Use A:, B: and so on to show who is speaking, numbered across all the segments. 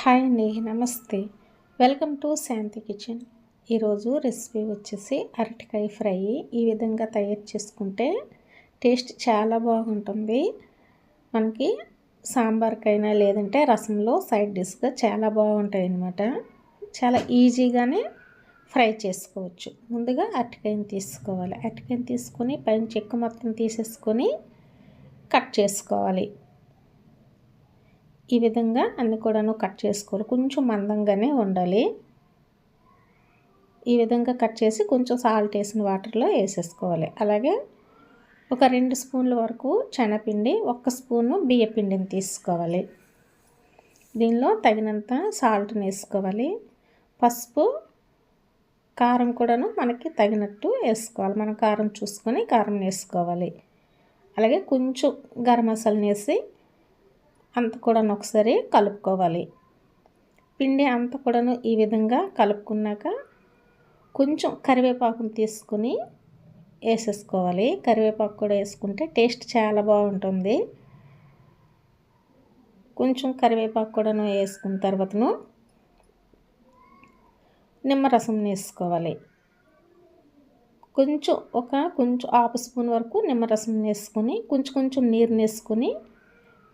A: Hi అండి నమస్తే. Welcome to Shanti kitchen. ఈరోజు రెసిపీ వచ్చేసి అరటికాయ ఫ్రై. ఈ విధంగా తయారు చేసుకుంటే టేస్ట్ చాలా బాగుంటుంది. మనకి సాంబార్కైనా లేదంటే రసంలో సైడ్ డిష్గా చాలా బాగుంటాయి అన్నమాట చాలా ఈజీగానే ఫ్రై చేసుకోవచ్చు. ముందుగా అరటికాయని తీసుకోవాలి. అరటికాయని తీసుకొని పైన చెక్కు మొత్తం తీసేసుకొని కట్ చేసుకోవాలి. ఈ విధంగా అన్ని కూడాను కట్ చేసుకోవాలి. కొంచెం మందంగానే ఉండాలి. ఈ విధంగా కట్ చేసి కొంచెం సాల్ట్ వేసిన వాటర్లో వేసేసుకోవాలి. అలాగే ఒక రెండు స్పూన్ల వరకు శనగపిండి ఒక్క స్పూను బియ్యపిండిని తీసుకోవాలి. దీనిలో తగినంత సాల్ట్ని వేసుకోవాలి. పసుపు కారం కూడాను మనకి తగినట్టు వేసుకోవాలి. మనం కారం చూసుకొని కారం వేసుకోవాలి. అలాగే కొంచెం గరం మసాలాని వేసి అంత కూడా ఒకసారి కలుపుకోవాలి. పిండి అంత కూడాను ఈ విధంగా కలుపుకున్నాక కొంచెం కరివేపాకును తీసుకుని వేసేసుకోవాలి. కరివేపాకు కూడా వేసుకుంటే టేస్ట్ చాలా బాగుంటుంది. కొంచెం కరివేపాకు కూడాను వేసుకున్న తర్వాతను నిమ్మరసం వేసుకోవాలి. కొంచెం ఒక కొంచెం హాఫ్ స్పూన్ వరకు నిమ్మరసం వేసుకొని కొంచెం కొంచెం నీరు వేసుకొని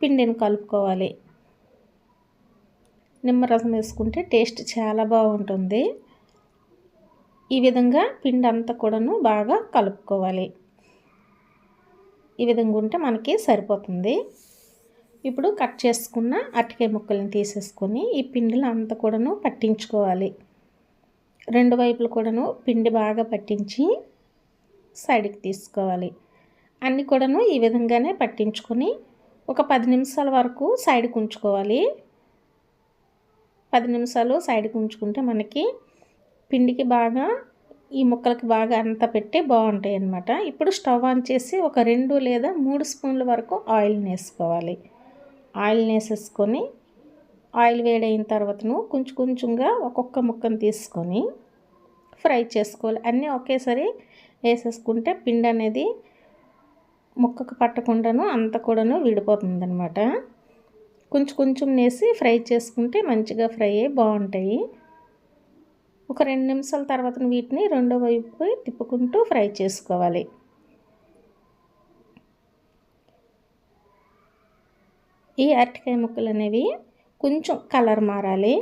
A: పిండిని కలుపుకోవాలి. నిమ్మరసం వేసుకుంటే టేస్ట్ చాలా బాగుంటుంది. ఈ విధంగా పిండి అంతా కూడాను బాగా కలుపుకోవాలి. ఈ విధంగా ఉంటే మనకి సరిపోతుంది. ఇప్పుడు కట్ చేసుకున్న అరటికాయ ముక్కల్ని తీసేసుకొని ఈ పిండిలో అంతా కూడాను పట్టించుకోవాలి. రెండు వైపులు కూడాను పిండి బాగా పట్టించి సైడ్కి తీసుకోవాలి. అన్నీ కూడాను ఈ విధంగానే పట్టించుకొని ఒక పది నిమిషాల వరకు సైడ్కి ఉంచుకోవాలి పది నిమిషాలు సైడ్కి ఉంచుకుంటే మనకి పిండికి బాగా ఈ ముక్కలకి బాగా అంత పెట్టి బాగుంటాయి అన్నమాట. ఇప్పుడు స్టవ్ ఆన్ చేసి ఒక రెండు లేదా మూడు స్పూన్ల వరకు ఆయిల్ని వేసుకోవాలి ఆయిల్ని వేసేసుకొని ఆయిల్ వేడైన తర్వాతను కొంచెం కొంచెంగా ఒక్కొక్క ముక్కను తీసుకొని ఫ్రై చేసుకోవాలి. అన్నీ ఒకేసారి వేసేసుకుంటే పిండి అనేది ముక్కకు పట్టకుండాను అంత కూడాను విడిపోతుంది అనమాట కొంచెం కొంచెం వేసి ఫ్రై చేసుకుంటే మంచిగా ఫ్రై అయ్యి బాగుంటాయి. ఒక రెండు నిమిషాల తర్వాత వీటిని రెండో వైపు తిప్పుకుంటూ ఫ్రై చేసుకోవాలి. ఈ అరటికాయ ముక్కలు అనేవి కొంచెం కలర్ మారాలి.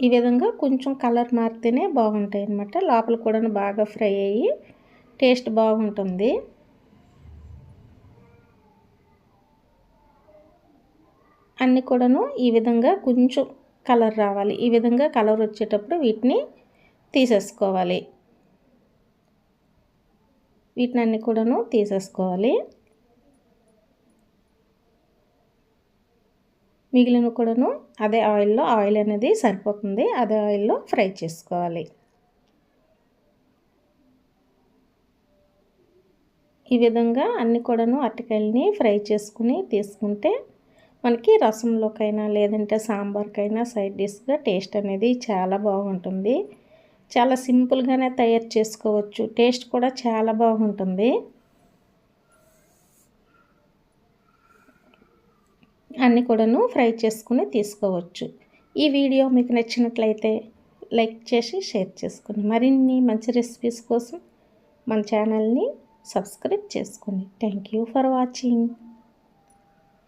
A: ఈ విధంగా కొంచెం కలర్ మారితేనే బాగుంటాయి అన్నమాట లోపల కూడా బాగా ఫ్రై అయ్యి టేస్ట్ బాగుంటుంది. అన్నీ కూడాను ఈ విధంగా కొంచెం కలర్ రావాలి. ఈ విధంగా కలర్ వచ్చేటప్పుడు వీటిని తీసేసుకోవాలి. వీటిని అన్నీ కూడాను తీసేసుకోవాలి. మిగిలిన కూడాను అదే ఆయిల్లో ఆయిల్ అనేది సరిపోతుంది. అదే ఆయిల్లో ఫ్రై చేసుకోవాలి. ఈ విధంగా అన్ని కూడాను అరటికాయలని ఫ్రై చేసుకుని తీసుకుంటే మనకి రసంలోకైనా లేదంటే సాంబార్కైనా సైడ్ డిష్గా టేస్ట్ అనేది చాలా బాగుంటుంది. చాలా సింపుల్గానే తయారు చేసుకోవచ్చు. టేస్ట్ కూడా చాలా బాగుంటుంది. అన్నీ కూడాను ఫ్రై చేసుకుని తీసుకోవచ్చు. ఈ వీడియో మీకు నచ్చినట్లయితే లైక్ చేసి షేర్ చేసుకుని మరిన్ని మంచి రెసిపీస్ కోసం మన ఛానల్ని సబ్స్క్రైబ్ చేసుకోండి థ్యాంక్ యూ ఫర్ వాచింగ్